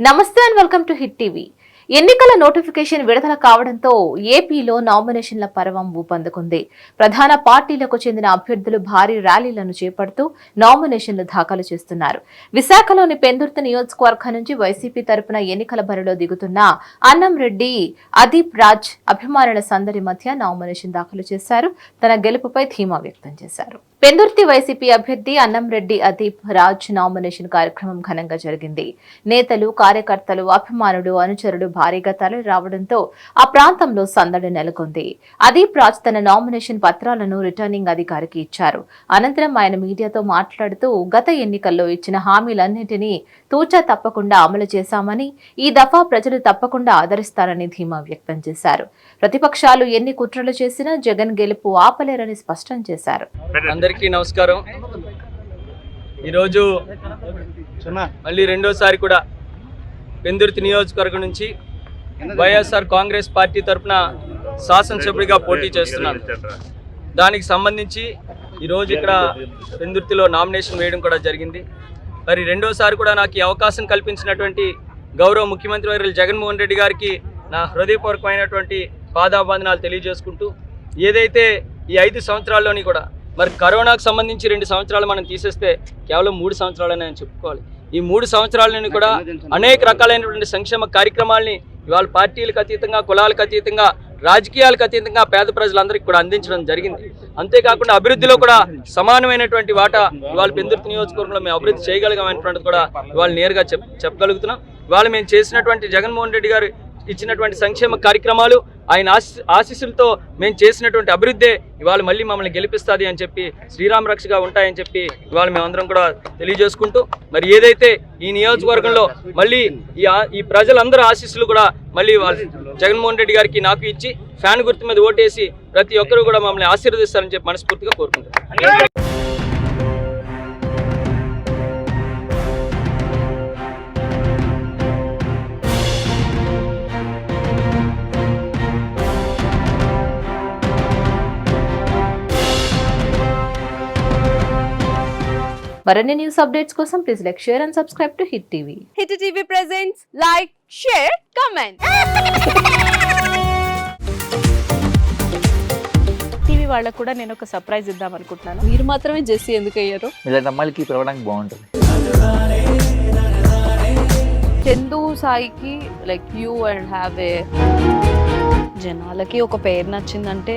నమస్తే and welcome to Hit TV. ఎన్నికల notification విడుదల కావడంతో ఏపీలో నామినేషన్ల పర్వం ఊపందుకుంది. ప్రధాన పార్టీలకు చెందిన అభ్యర్థులు భారీ ర్యాలీలను చేపడుతూ నామినేషన్లు దాఖలు చేస్తున్నారు. విశాఖలోని పెందుర్తి నియోజకవర్గం నుంచి వైసీపీ తరపున ఎన్నికల బరిలో దిగుతున్న అన్నంరెడ్డి అదీప్ రాజ్ అభిమానుల సందడి మధ్య నామినేషన్ దాఖలు చేశారు. తన గెలుపుపై ధీమా వ్యక్తం చేశారు. పెందుర్తి వైసీపీ అభ్యర్థి అన్నంరెడ్డి అదీప్ రాజ్ నామినేషన్ కార్యక్రమం ఘనంగా జరిగింది. నేతలు కార్యకర్తలు అభిమానులు అనుచరులు భారీగా తరలి రావడంతో ఆ ప్రాంతంలో సందడి నెలకొంది. అదీప్ రాజ్ తన నామినేషన్ పత్రాలను రిటర్నింగ్ అధికారికి ఇచ్చారు. అనంతరం ఆయన మీడియాతో మాట్లాడుతూ గత ఎన్నికల్లో ఇచ్చిన హామీలన్నింటినీ తూచా తప్పకుండా అమలు చేశామని ఈ దఫా ప్రజలు తప్పకుండా ఆదరిస్తారని ధీమా వ్యక్తం చేశారు. ప్రతిపక్షాలు ఎన్ని కుట్రలు చేసినా జగన్ గెలుపు ఆపలేరని స్పష్టం చేశారు. అందరికీ నమస్కారం. ఈరోజు మళ్ళీ రెండోసారి కూడా పెందుర్తి నియోజకవర్గం నుంచి వైఎస్ఆర్ కాంగ్రెస్ పార్టీ తరఫున శాసనసభ్యుడిగా పోటీ చేస్తున్నాను. దానికి సంబంధించి ఈరోజు ఇక్కడ పెందుర్తిలో నామినేషన్ వేయడం కూడా జరిగింది. మరి రెండోసారి కూడా నాకు ఈ అవకాశం కల్పించినటువంటి గౌరవ ముఖ్యమంత్రి వర్యులు జగన్మోహన్ రెడ్డి గారికి నా హృదయపూర్వకమైనటువంటి పాదాబంధనాలు తెలియజేసుకుంటూ ఏదైతే ఈ ఐదు సంవత్సరాల్లోని కూడా మరి కరోనాకు సంబంధించి రెండు సంవత్సరాలు మనం తీసేస్తే కేవలం మూడు సంవత్సరాలని నేను చెప్పుకోవాలి. ఈ మూడు సంవత్సరాలని కూడా అనేక రకాలైనటువంటి సంక్షేమ కార్యక్రమాల్ని ఇవాళ పార్టీలకు అతీతంగా కులాలకు అతీతంగా రాజకీయాలకు అతీతంగా పేద ప్రజలందరికీ కూడా అందించడం జరిగింది. అంతేకాకుండా అభివృద్ధిలో కూడా సమానమైనటువంటి వాటా ఇవాళ పెందుర్తి నియోజకవర్గంలో మేము అభివృద్ధి చేయగలిగామనేటువంటిది కూడా ఇవాళ నేరుగా చెప్ చెప్పగలుగుతున్నాం. ఇవాళ మేము చేసినటువంటి జగన్మోహన్ రెడ్డి గారు ఇచ్చినటువంటి సంక్షేమ కార్యక్రమాలు ఆయన ఆశీస్సులతో మేము చేసినటువంటి అభివృద్ధే. ఇవాళ మళ్ళీ మమ్మల్ని గెలిపిస్తుంది అని చెప్పి శ్రీరామ రక్షగా ఉంటాయని చెప్పి ఇవాళ మేమందరం కూడా తెలియజేసుకుంటూ మరి ఏదైతే ఈ నియోజకవర్గంలో మళ్ళీ ఈ ఈ ప్రజలందరూ ఆశీస్సులు కూడా మళ్ళీ వాళ్ళు జగన్మోహన్ రెడ్డి గారికి నాకు ఇచ్చి ఫ్యాన్ గుర్తు మీద ఓటేసి ప్రతి ఒక్కరూ కూడా మమ్మల్ని ఆశీర్వదిస్తారని చెప్పి మనస్ఫూర్తిగా కోరుకుంటున్నాను మరిన్ని న్యూస్ అప్డేట్స్ కోసం please like share and subscribe to Hit TV Hit TV presents like share comment TV వాళ్ళకు కూడా నేను ఒక సర్ప్రైజ్ ఇద్దాం అనుకుంటున్నాను. మీరు మాత్రమే జెస్సీ ఎందుకు అయ్యారు? ఇలాంటి అమ్మాయిలకి పిలవడానికి బాగుంటుంది. చందు సాయికి like you and have a జనాలకి ఒక పేరు నచ్చిందంటే